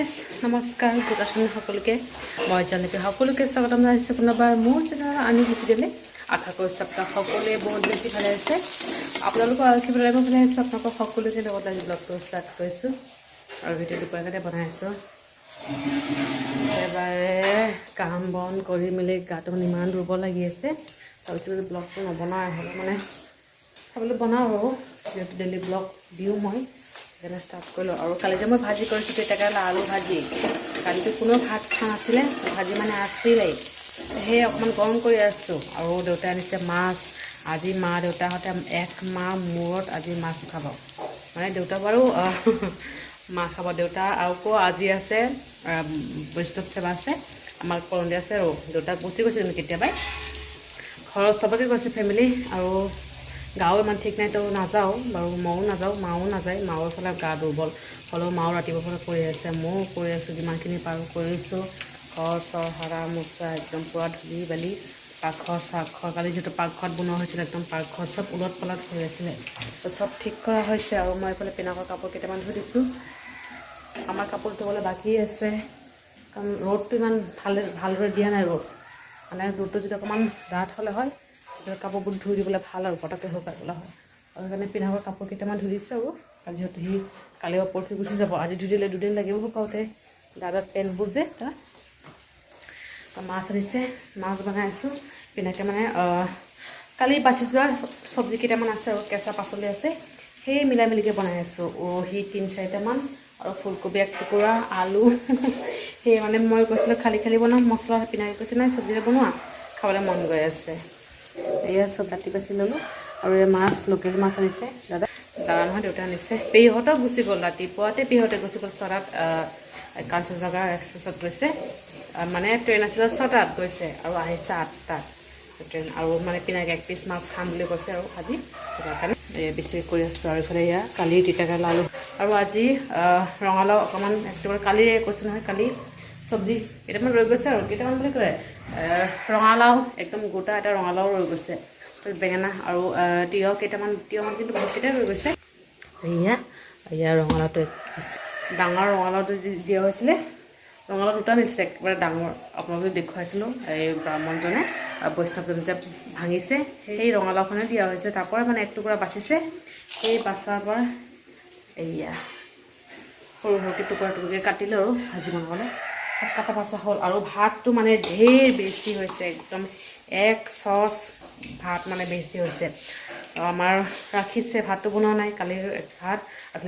Guys নমস্কাৰ, good afternoon সকলোকে। মই জানকী সকলোকে স্বাগতম জনাইছোঁ কোনোবাৰ মোৰ চেনেলৰ আনি ভিডিঅ'লে। আশা কৰিছোঁ আপোনাক সকলোৱে বহুত বেছি ভালে আছে। আপোনালোকৰ আৰক্ষী ভালে মই ভালে আছোঁ আপোনালোকৰ সকলোকে লগত আজি ব্লগটো ষ্টাৰ্ট কৰিছোঁ আৰু ভিডিঅ'টো পুৱাকাতে বনাই আছোঁ। একেবাৰে কাম বন কৰি মেলি গাটো মানে ইমান দুৰ্বল লাগি আছে। তাৰপিছত ব্লগটো নবনাওঁ হ'লে মানে খাবলৈ বনাওঁ আৰু যিহেতু ডেইলি ব্লগ দিওঁ মই। ষ্টাৰ্ট কৰিলোঁ আৰু কালি যে মই ভাজি কৰিছোঁ তিতাকেৰেলা আলু ভাজি। কালিতো কোনো ভাত খোৱা নাছিলে ভাজি মানে আছিলেই সেয়ে অকণমান গৰম কৰি আছোঁ। আৰু দেউতাই আনিছে মাছ। আজি মা দেউতাহঁতে এক মাহ মূৰত আজি মাছ খাব। মানে দেউতা বাৰু মাছ খাব। দেউতা আকৌ আজি আছে বৈষ্ণৱ সেৱা আছে। আমাৰ কলন্দী আছে আৰু। দেউতাক গুচি গৈছে কিন্তু কেতিয়াবাই। ঘৰত চবকে গৈছে ফেমিলি আৰু গাও ইমান ঠিক নাই তো নাযাওঁ, বাৰু ময়ো নাযাওঁ, মাও নাযায়, মাও ফালে গা দুৰ্বল। হ'লেও মাও ৰাতিপুৱাৰ পৰা কৰি আছে, ময়ো কৰি আছোঁ, যিমানখিনি পাৰোঁ কৰিছোঁ ঘৰ, চৰ, সাৰা, মোচা, একদম পূৰা ধূলি বালি, পাকঘৰ, চাকঘৰ, কালি যিহেতু পাকঘৰত বনোৱা হৈছিলে, একদম পাকঘৰ চব ওলট পালট হৈ আছিলে। তো চব ঠিক কৰা হৈছে আৰু মই এইফালে পিনাকৰ কাপোৰ কেইটামান ধুই দিছোঁ। আমাৰ কাপোৰ ধুবলৈ বাকী আছে, কাৰণ ৰ'দটো ইমান ভালে, ভালদৰে দিয়া নাই ৰ'দ। মানে ৰ'দটো যদি অকণমান ডাঠ হ'লে হয় কাপোৰবোৰ ধুই দিবলৈ ভালো আৰু পটককৈ শুকাই পেলাই হয়। আৰু সেইকাৰণে পিন্ধাবৰ কাপোৰ কেইটামান ধুই দিছোঁ আৰু। কাৰণ সি কালি ওপৰত গুচি যাব। আজি ধুই দিলে দুদিন লাগিব শুকাওঁতে দাদাত পেণ্টবোৰ যে তাৰ মাছ আনিছে, মাছ বনাই আছোঁ। পিনাকে মানে কালি বাচি যোৱা চব্জি কেইটামান আছে আৰু কেঁচা পাচলি আছে। সেই মিলাই মিলিকৈ বনাই আছোঁ। উৰহি তিনি চাৰিটামান আৰু ফুলকবি এক টুকুৰা, আলু। সেই মানে মই কৈছিলোঁ খালি খালি বনাম, মছলা পিনাকে কৈছে, নাই চব্জিৰে বনোৱা। খাবলৈ মন গৈ আছে। এয়া চব কাটি বাচি ল'লোঁ আৰু মাছ, লোকেল মাছ আনিছে। দাদা দাদা নহয় দেউতা আনিছে। পেহীহঁতেও গুচি গ'ল, ৰাতিপুৱাতে পেহীহঁতে গুচি গ'ল। ছটাত কাঞ্চনজংঘা এক্সপ্ৰেছত গৈছে। মানে ট্ৰেইন আছিলে ছটাত গৈছে আৰু আহিছে আঠটাত। ট্ৰেইন আৰু মানে পিনাকে এক পিচ মাছ খাম বুলি কৈছে আৰু আজি। তাৰ কাৰণে বেছি কৰি আছোঁ আৰু ইফালে এয়া কালি তিতাকেৰেলা আলু। আৰু আজি ৰঙালাও অকণমান, একেবাৰে কালি কৈছোঁ নহয়, কালি। চব্জি কেইটামান ৰৈ গৈছে আৰু কেইটামান বুলি কয় ৰঙালাও একদম গোটা এটা ৰঙালাও ৰৈ গৈছে। তাৰপিছত বেঙেনা আৰু তিয়ঁহ কেইটামান তিয়ঁহ কিন্তু বহুতকেইটাই ৰৈ গৈছে। এয়া এয়া ৰঙালাওটো ডাঙৰ ৰঙালাওটো দিয়া হৈছিলে। ৰঙালাও দুটা নিছিলে একেবাৰে ডাঙৰ। আপোনালোকে দেখুৱাইছিলোঁ এই ব্ৰাহ্মণজনে বৈষ্ণৱজনে যে ভাঙিছে সেই ৰঙালাওখনে দিয়া হৈছে। তাৰ পৰা মানে এক টুকুৰা বাচিছে। সেই বাচাৰ পৰা এয়া সৰু সৰুকৈ টুকুৰা টুকুৰকৈ কাটিলোঁ আৰু ভাজি বনাবলৈ। কটা পাচা হ'ল আৰু ভাতটো মানে ঢেৰ বেছি হৈছে, একদম এক চচ ভাত মানে বেছি হৈছে। আমাৰ ৰাখিছে, ভাতটো বনোৱা নাই, কালি ভাত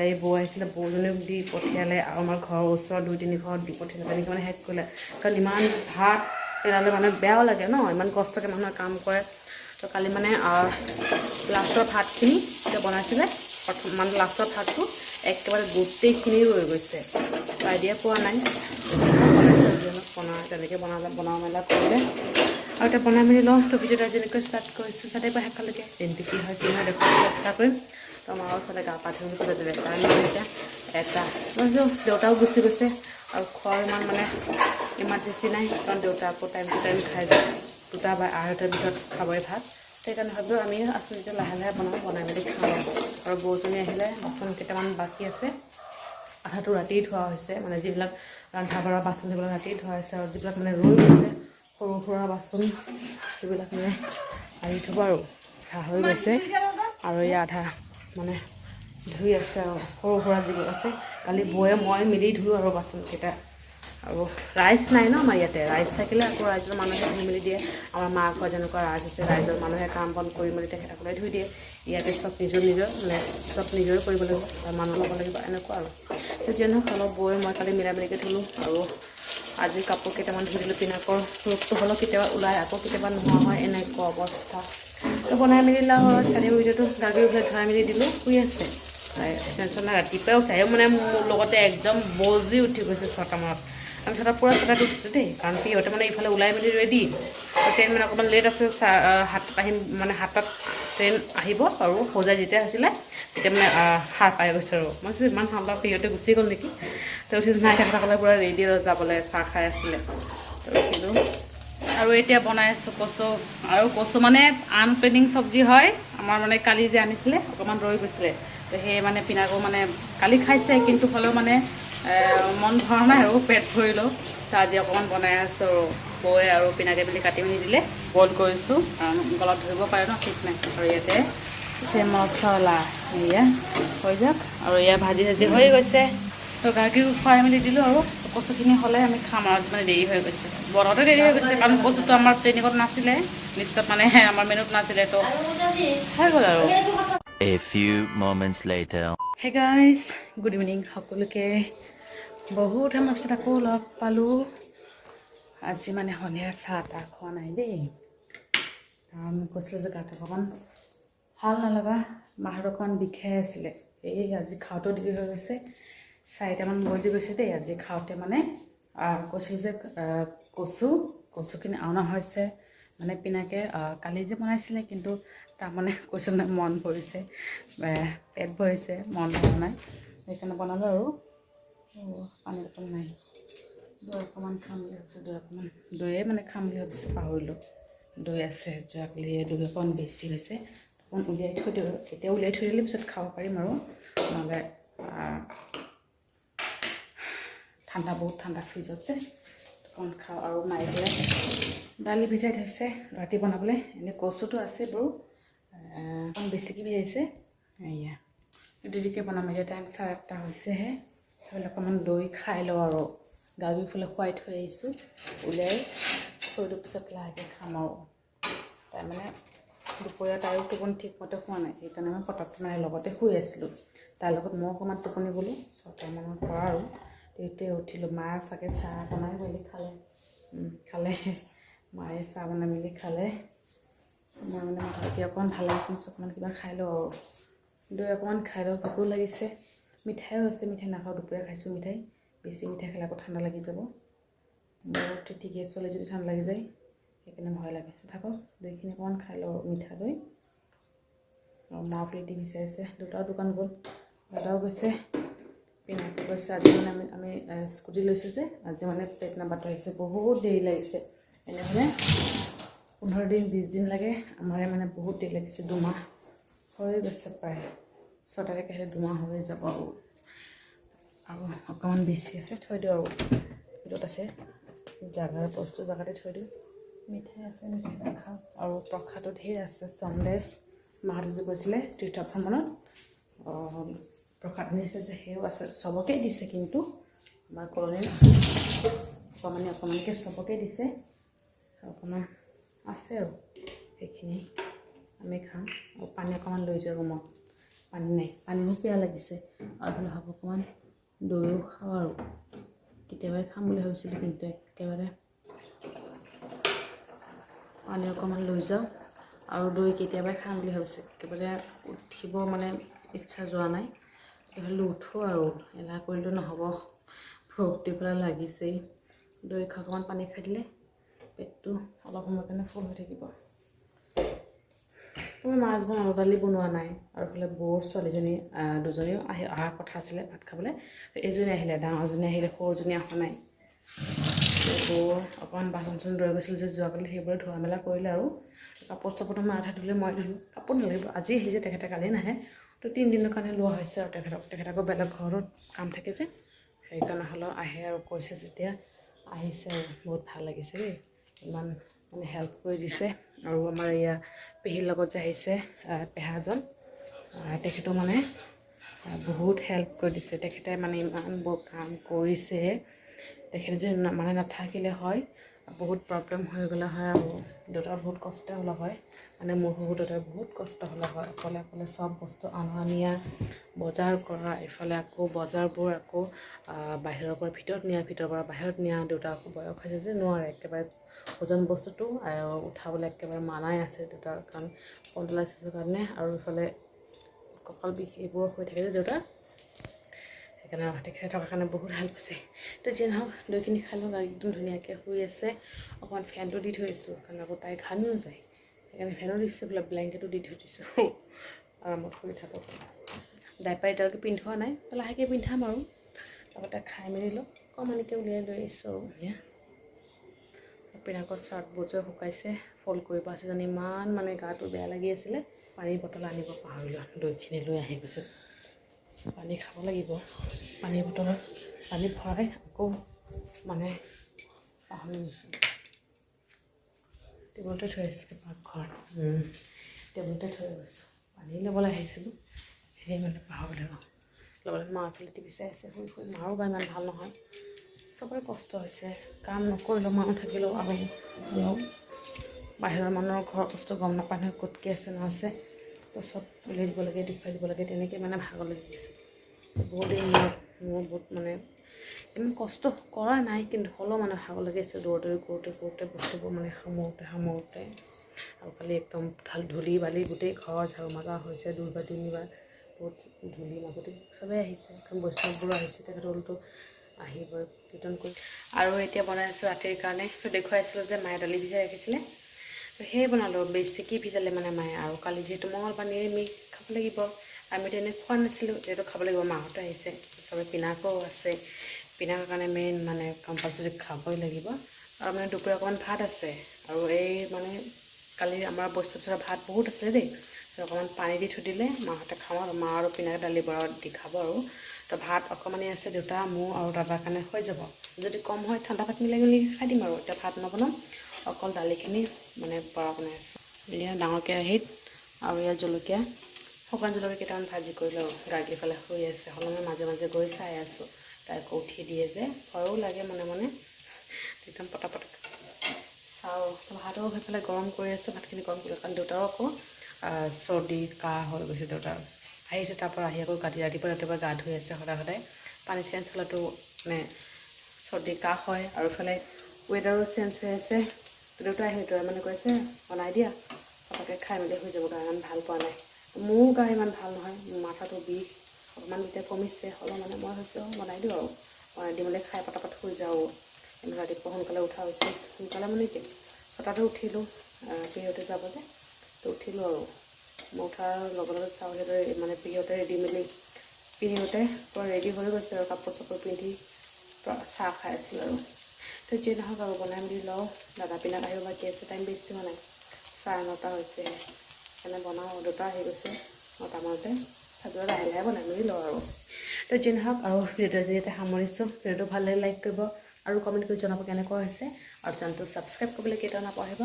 এই বৌ আহিছিলে, বৌজনীক দি পঠিয়ালে, আৰু আমাৰ ঘৰৰ ওচৰৰ দুই তিনি ঘৰত দি পঠিয়ালে, তেনেকৈ মানে শেষ কৰিলে। কাৰণ ইমান ভাত পেলালে মানে বেয়াও লাগে ন, ইমান কষ্টকৈ মানুহে কাম কৰে। তো কালি মানে লাষ্টৰ ভাতখিনি বনাইছিলে, প্ৰথম মানে লাষ্টৰ ভাতটো একেবাৰে গোটেইখিনি ৰৈ গৈছে। আইডিয়া পোৱা নাই। তেনেকৈ বনালে বনোৱা মেলা কৰিলে। আৰু এতিয়া বনাই মেলি লওঁ, তো যেনেকৈ ষ্টাৰ্ট কৰিছোঁ। চাতে পৰা শেষলৈকে দিনটো কি হয় কি হয় দেখুৱাবলৈ চেষ্টা কৰিম। তো আমাৰ ওচৰতে গা পা ধুই পেলাই দিলে। কাৰণ মানে এতিয়া এটা। ভাবিছোঁ, দেউতাও গুচি গৈছে। আৰু খোৱাৰ ইমান মানে ইমাৰ্জেঞ্চি নাই, কাৰণ দেউতা আকৌ টাইম টু টাইম খাই যায়। দুটা বা আঢ়ৈটাৰ ভিতৰত খাবই ভাত। সেইকাৰণে ভাবিলোঁ, আমি আছোঁ যেতিয়া লাহে লাহে বনাওঁ, বনাই মেলি খাওঁ। আৰু বৌজনী আহিলে, বাচন কেইটামান বাকী আছে। আধাটো ৰাতি ধোৱা হৈছে। মানে যিবিলাক ৰন্ধা বঢ়া বাচন সেইবিলাক ৰাতি ধোৱা হৈছে আৰু যিবিলাক মানে ৰৈ গৈছে সৰু সুৰা বাচন সেইবিলাক মানে আনি থ'ব আৰু। আধা হৈ গৈছে আৰু এই আধা মানে ধুই আছে আৰু সৰু সুৰা যিবোৰ আছে কালি বৌয়ে মই মিলি ধুলোঁ আৰু বাচনকেইটা। আৰু ৰাইচ নাই ন আমাৰ ইয়াতে। ৰাইচ থাকিলে আকৌ ৰাইজৰ মানুহে ধুই মেলি দিয়ে। আমাৰ মা ঘৰ যেনেকুৱা ৰাইজ আছে, ৰাইজৰ মানুহে কাম বন কৰি মেলি তেখেতসকলে ধুই দিয়ে। ইয়াতে চব নিজৰ নিজৰ মানে চব নিজৰে কৰিব লাগিব মানুহ ল'ব লাগিব, এনেকুৱা আৰু। তেতিয়া নহওক অলপ বৈ মই কালি মিলাই মিলিকৈ ধুলোঁ আৰু আজি কাপোৰ কেইটামান ধুই দিলোঁ, পিনাকৰ ৰূপটো হ'লেও কেতিয়াবা ওলাই, আকৌ কেতিয়াবা নোহোৱা হয়, এনেকুৱা অৱস্থা। তো বনাই মেলি লাওঁ আৰু চাৰি ভিডিঅ'টো গাড়ী উঠাই ধুৱাই মেলি দিলোঁ, শুই আছে। টেনশ্যন নাই ৰাতিপুৱাই উঠায়ো মানে মোৰ লগতে একদম বজি উঠি গৈছে ছটামানত আমি ছটা পূৰা ছটাত উঠিছোঁ দেই। কাৰণ সিহঁতে মানে ইফালে ওলাই মেলি ৰেডি ট্ৰেইন মানে অকণমান লেট আছে সাতটাত আহিম মানে সাতটাত ট্ৰেইন আহিব আৰু সজাই যেতিয়া আছিলে, তেতিয়া মানে সাৰ পাই গৈছে আৰু। মই ভাবিছোঁ, ইমান ঠাণ্ডা সিহঁতে গুচি গ'ল নেকি? তো উঠিছোঁ নাই তেখেতসকলে পূৰা ৰেডি যাবলৈ, চাহ খাই আছিলে। তো উঠিলোঁ আৰু এতিয়া বনাই আছোঁ কচু। আৰু কচু মানে আনপ্লেনিং চব্জি হয়। আমাৰ মানে কালি যে আনিছিলে, অকণমান ৰৈ গৈছিলে। তো সেই মানে পিনাকো মানে কালি খাইছে, কিন্তু হ'লেও মানে মন ভৰা নাই আৰু পেট ভৰিলোঁ। চাহ আজি অকণমান বনাই আছোঁ আৰু বৌয়ে আৰু পিনাকে বুলি কাটি মেলি দিলে। বইল কৰিছোঁ। কাৰণ গলত ধৰিব পাৰে ন ঠিক নাই। আৰু ইয়াতে আছে মচলা এয়া হৈ যাওক। আৰু এয়া ভাজি চাজি হৈ গৈছে। তো গাখীৰ খুৱাই মেলি দিলোঁ আৰু কচুখিনি হ'লে আমি খাম আৰু মানে দেৰি হৈ গৈছে। বনাওঁতে দেৰি হৈ গৈছে কাৰণ কচুটো আমাৰ ট্ৰেইনিঙত নাছিলে লিষ্টত মানে আমাৰ মেনুত নাছিলে তো হৈ গ'ল আৰু। A few. Hey guys good evening সকলোকে। বহুত সময়ৰ পিছত আকৌ লগ পালোঁ। আজি মানে সন্ধিয়া চাহ তাহ খোৱা নাই দেই। কাৰণ কৈছিলোঁ যে গাটো অকণমান ভালো নলগা মাহত অকণমান বিষাই আছিলে। এই আজি খাওঁতেও দেৰি হৈ গৈছে চাৰিটামান বজি গৈছে দেই। আজি খাওঁতে মানে আহ, কৈছোঁ যে কচু কচুখিনি অনা হৈছে। মানে পিনাকে কালি যে বনাইছিলে কিন্তু তাৰমানে কৈছোঁ নাই মন ভৰিছে পেট ভৰিছে মন ভৰা নাই। সেইকাৰণে বনালোঁ আৰু। পানী বটল নাই। দৈ অকণমান খাম বুলি ভাবিছোঁ দৈ অকণমান। দৈয়ে মানে খাম বুলি ভাবিছোঁ পাহৰিলোঁ। দৈ আছে যোৱাকালি দৈ অকণমান বেছি হৈছে। অকণমান উলিয়াই থৈ দিওঁ এতিয়া উলিয়াই থৈ দিলে পিছত খাব পাৰিম আৰু। নহ'লে ঠাণ্ডা বহুত ঠাণ্ডা ফ্ৰিজত যে অকণমান খাওঁ আৰু পেলাই দালি ভিজাই থৈছে ৰাতি বনাবলৈ। এনেই কচুটো আছে বাৰু অকণ বেছিকৈ ভিজাইছে। এয়া দেৰিকৈ বনাম এতিয়া টাইম চাৰে আঠটা হৈছেহে। অকণমান দৈ খাই লওঁ আৰু। গাখীৰ ফালে খুৱাই থৈ আহিছোঁ। উলিয়াই থৈ দিওঁ পিছত লাহেকৈ খাম আৰু। তাই মানে দুপৰীয়া তাইৰো টোপনি ঠিকমতে হোৱা নাই সেইকাৰণে মই পটককৈ মানে লগতে শুই আছিলোঁ। তাইৰ লগত মই অকণমান টোপনি গ'লোঁ ছটামানৰ পৰা আৰু। তেতিয়া উঠিলোঁ মায়ে চাগে চাহ বনাই মেলি খালে। খালে। মায়ে চাহ বনাই মেলি খালে। মই মানে এতিয়া অকণমান ভাল লাগিছে অকণমান কিবা খাই লওঁ আৰু। দৈ অকণমান খাই লওঁ ভোকো লাগিছে। মিঠাইও আছে, মিঠাই নাখাওঁ, দুপৰীয়া খাইছোঁ মিঠাই। বেছি মিঠাই খালে আকৌ ঠাণ্ডা লাগি যাব। মোৰ ঠিকে চলে যদি ঠাণ্ডা লাগি যায়, সেইকাৰণে ভয় লাগে। থাকক, দৈখিনি অকণমান খাই লওঁ মিঠা দৈ। আৰু মা ফুলি টিভি চাই দোকান গ'ল, দাদাও গৈছে। পিনাকো গৈছে, আজি মানে আমি আমি স্কুটি লৈছোঁ যে, আজি মানে পেট নাম্বাৰটো আহিছে, বহুত দেৰি লাগিছে। এনেহ'লে পোন্ধৰ দিন, বিছ দিন লাগে, আমাৰে মানে বহুত দেৰি লাগিছে, দুমাহ হৈ গৈছে প্ৰায়। ছয় তাৰিখ আহিলে দুমাহ হৈ যাব আৰু। আৰু অকণমান বেছি আছে থৈ দিওঁ আৰু। য'ত আছে জাগাৰ বস্তু জেগাতে থৈ দিওঁ। মিঠাই আছে মিঠাই নাখাওঁ। আৰু প্ৰসাদো ধেৰ আছে চন্দেশ মাহঁতে যে গৈছিলে তীৰ্থ ভ্ৰমণত প্ৰসাদ দিছে যে সেয়াও আছে। চবকে দিছে কিন্তু আমাৰ কলনীত অকণমানি অকণমানিকৈ চবকে দিছে। অকণমান আছে আৰু সেইখিনি আমি খাম। আৰু পানী অকণমান লৈ যাওঁ ৰুমত। পানী নাই পানীও পিয়া লাগিছে আৰু এইফালে ভাব অকণমান দৈও খাওঁ আৰু। কেতিয়াবাই খাম বুলি ভাবিছিলোঁ কিন্তু একেবাৰে পানী অকণমান লৈ যাওঁ। আৰু দৈ কেতিয়াবাই খাম বুলি ভাবিছোঁ একেবাৰে উঠিব মানে ইচ্ছা যোৱা নাই। তেতিয়াহ'লে উঠোঁ আৰু এলাহ কৰিলেও নহ'ব। ভোক দি পেলাই লাগিছেই। দৈ খা অকণমান পানী খাই দিলে পেটটো অলপ সময়ৰ কাৰণে ফুল হৈ থাকিব। মই মাছ বনালোঁ দালি বনোৱা নাই। আৰু এইফালে বৌৰ ছোৱালীজনী দুজনীও আহি অহাৰ কথা আছিলে ভাত খাবলৈ। এজনী আহিলে ডাঙৰজনী আহিলে সৰুজনী অহা নাই। বৌ অকণমান বাচন চাচন ৰৈ গৈছিল যে যোৱাকালি সেইবোৰে ধোৱা মেলা কৰিলে আৰু। কাপোৰ চাপোৰটো মই আধা ধুলে মই ধুলোঁ। কাপোৰ নালাগিব আজি আহিছে তেখেতে কালি নাহে। তো তিনিদিনৰ কাৰণে লোৱা হৈছে আৰু তেখেতক। তেখেত আকৌ বেলেগ ঘৰত কাম থাকে যে। সেইকাৰণে হ'লেও আহে আৰু কৈছে যেতিয়া আহিছে বহুত ভাল লাগিছে দেই। ইমান মানে হেল্প কৰি দিছে আৰু আমাৰ এয়া পেহীৰ লগত যে আহিছে আহ, পেহাজন আহ, তেখেতো মানে বহুত হেল্প কৰি দিছে তেখেতে মানে ইমান বৰ কাম কৰিছে তেখেতে যদি মানে নাথাকিলে হয়। বহুত প্ৰব্লেম হৈ গ'লে হয় আৰু। দেউতাৰ বহুত কষ্ট হ'লে হয়। মানে মোৰ শহুৰ দেউতাৰ বহুত কষ্ট হ'লে হয়। অকলে অকলে চব বস্তু অনা নিয়া বজাৰ কৰা ইফালে আকৌ বজাৰবোৰ আকৌ বাহিৰৰ পৰা ভিতৰত নিয়া ভিতৰৰ পৰা বাহিৰত নিয়া দেউতা আকৌ বয়স হৈছে যে নোৱাৰে। একেবাৰে ওজন বস্তুটো উঠাবলৈ একেবাৰে মানাই আছে দেউতাৰ কাৰণ কণ্ট্ৰলাইচিছৰ কাৰণে। আৰু ইফালে কঁকাল বিষ এইবোৰ হৈ থাকে যে দেউতাৰ। সেইকাৰণে তেখেতে থকাৰ কাৰণে বহুত হেল্প হৈছে তো যি নহওক, দৈখিনি খালোঁ গাড়ী একদম ধুনীয়াকৈ শুই আছে। অকণমান ফেনটো দি থৈ দিছোঁ, কাৰণ আকৌ তাই ঘামিও যায়। সেইকাৰণে ফেনো দিছোঁ, বোলে ব্লেংকেটো দি থৈ দিছোঁ। আৰামত শুই থাকক। ডাইপাৰ এতিয়ালৈকে পিন্ধোৱা নাই লাহেকৈ পিন্ধাম আৰু। লগতে খাই মেলি লওঁ। অকণমানিকৈ উলিয়াই লৈ আহিছোঁ আৰু এয়া পিনাকৰ চাৰ্টবোৰ যে শুকাইছে, ফল্ড কৰিব আছে জানি, ইমান মানে গাটো বেয়া লাগি আছিলে। পানীৰ বটল আনিব পাহৰিলোঁ দৈখিনি লৈ আহি গৈছোঁ। পানী খাব লাগিব। পানীৰ বটলত পানী ভৰাই আকৌ মানে পাহৰি গৈছোঁ। টেবুলতে থৈ আহিছিলোঁ পাকঘৰত টেবুলতে থৈ গৈছোঁ। পানী ল'বলৈ আহিছিলোঁ। সেই মানে পাহৰিলোঁ ল'বলৈ মা এফালে টিভি চাই আছে শুই শুই মাৰো গা ইমান ভাল নহয়। চবৰে কষ্ট হৈছে। কাম নকৰিলেও মানুহ থাকিলেও আৰু বাহিৰৰ মানুহৰ ঘৰৰ কষ্ট গম নাপায় নহয় ক'ত কি আছে। নাছে তো চব উলিয়াই দিব লাগে দেখুৱাই দিব লাগে তেনেকৈ মানে ভাগৰ লাগি গৈছে বহুত দিন মূৰত মোৰ বহুত মানে ইমান কষ্ট কৰা নাই কিন্তু হ'লেও মানে ভাগৰ লাগিছে দৌৰ দৌৰি কৰোঁতে কৰোঁতে বস্তুবোৰ মানে সামৰোঁতে সামৰোঁতে। আৰু কালি একদম ধূলি বালি গোটেই ঘৰ ঝাৰু মাৰা হৈছে দুইবাৰ তিনিবাৰ বহুত ধূলি মাকতি চবেই আহিছে এখন বৈষ্ণৱবোৰো আহিছে তেখেতসকলতো আহিব কীৰ্তন কৰি। আৰু এতিয়া বনাই আছোঁ ৰাতিৰ কাৰণে তো দেখুৱাই আছিলোঁ যে মায়ে দালি ভিজাই ৰাখিছিলে। সেয়ে বনালোঁ বেছিকৈ ভিজালে মানে মায়ে আৰু কালি যিহেতু মঙলবাৰ নিৰামিষ খাব লাগিব আমিতো এনেই খোৱা নাছিলোঁ যিহেতু খাব লাগিব মাহঁতে আহিছে চবে পিনাকো আছে পিনাকৰ কাৰণে মেইন মানে কম্পালচৰি খাবই লাগিব। আৰু মানে দুপৰীয়া অকণমান ভাত আছে আৰু এই মানে কালি আমাৰ বস্তু থোৱা ভাত বহুত আছিলে দেই অকণমান পানী দি থৈ দিলে মাহঁতে আৰু মা আৰু পিনাক দালি বৰা দি খাব আৰু। তো ভাত অকণমানি আছে দেউতা মোৰ আৰু দাদাৰ কাৰণে হৈ যাব। যদি কম হয় ঠাণ্ডা ভাত মিলাই মেলি খাই দিম আৰু। এতিয়া ভাত নবনাম অকল দালিখিনি মানে বৰা বনাই আছোঁ। এয়া ডাঙৰ কেৰাহীত আৰু ইয়াত জলকীয়া শুকান জলকীয়া কেইটামান ভাজি কৰি লওঁ গাৰ্গী ফালে শুই আছে। হ'লেও মই মাজে মাজে গৈ চাই আছোঁ। তাই আকৌ উঠি দিয়ে যে ভয়ো লাগে মনে মনে। একদম পটা পটা চাওঁ ভাতো সেইফালে গৰম কৰি আছোঁ। ভাতখিনি গৰম কৰি কাৰণ দেউতাৰো আকৌ চৰ্দি কাহ হৈ গৈছে দেউতাৰ। আহিছে তাৰ পৰা আহি আকৌ গাদি ৰাতিপুৱা ৰাতিপুৱা গা ধুই আছে সদায় সদায় পানী চেঞ্জ হ'লেতো মানে চৰ্দি কাহ হয় আৰু ইফালে ৱেডাৰো চেঞ্জ হৈ আছে। তো দেউতাই সেইটোৱে মানে কৈছে বনাই দিয়া পটককৈ খাই মেলি হৈ যাব গা ইমান ভাল পোৱা নাই। মোৰো গা ইমান ভাল নহয় মাথাটো বিষ অকণমান এতিয়া কমিছে হ'লেও মানে মই ভাবিছোঁ বনাই দিওঁ আৰু। বনাই দি মেলি খাই পটাপট শুই যাওঁ। কিন্তু ৰাতিপুৱা সোনকালে উঠা হৈছে সোনকালে মানে কি ছটাতে উঠিলোঁ পিৰিয়ডে যাব যে তো উঠিলোঁ আৰু। মই উঠাৰ লগে লগে চাওঁ সেইদৰে মানে পিৰিয়ডে ৰেডি মেলি পিৰিয়ডে পূৰা ৰেডি হৈ গৈছে আৰু কাপোৰ চাপোৰ পিন্ধি চাহ খাই আছিলোঁ আৰু। তো যিয়ে নহওক আৰু বনাই মেলি লওঁ দাদা পিনাত আহিব বাকী আছে টাইম বেছি নাই। চাৰে নটা হৈছে। সেইকাৰণে বনাওঁ দুটা আহি গৈছে নটামানতে তাৰপিছত লাহে লাহে বনাই মেলি লওঁ আৰু। তো যি নহওক আৰু ভিডিঅ'টো ইয়াতে সামৰিছোঁ ভিডিঅ'টো ভাল লাগিলে লাইক কৰিব। আৰু কমেণ্ট কৰি জনাব কেনেকুৱা হৈছে আৰু চেনেলটো ছাবস্ক্ৰাইব কৰিবলৈ কেতিয়াও নাপাহৰিব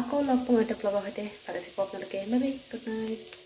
আকৌ লগ পাম এটা ব্লগৰ সৈতে। ভালে থাকিব আপোনালোকে। Bye good night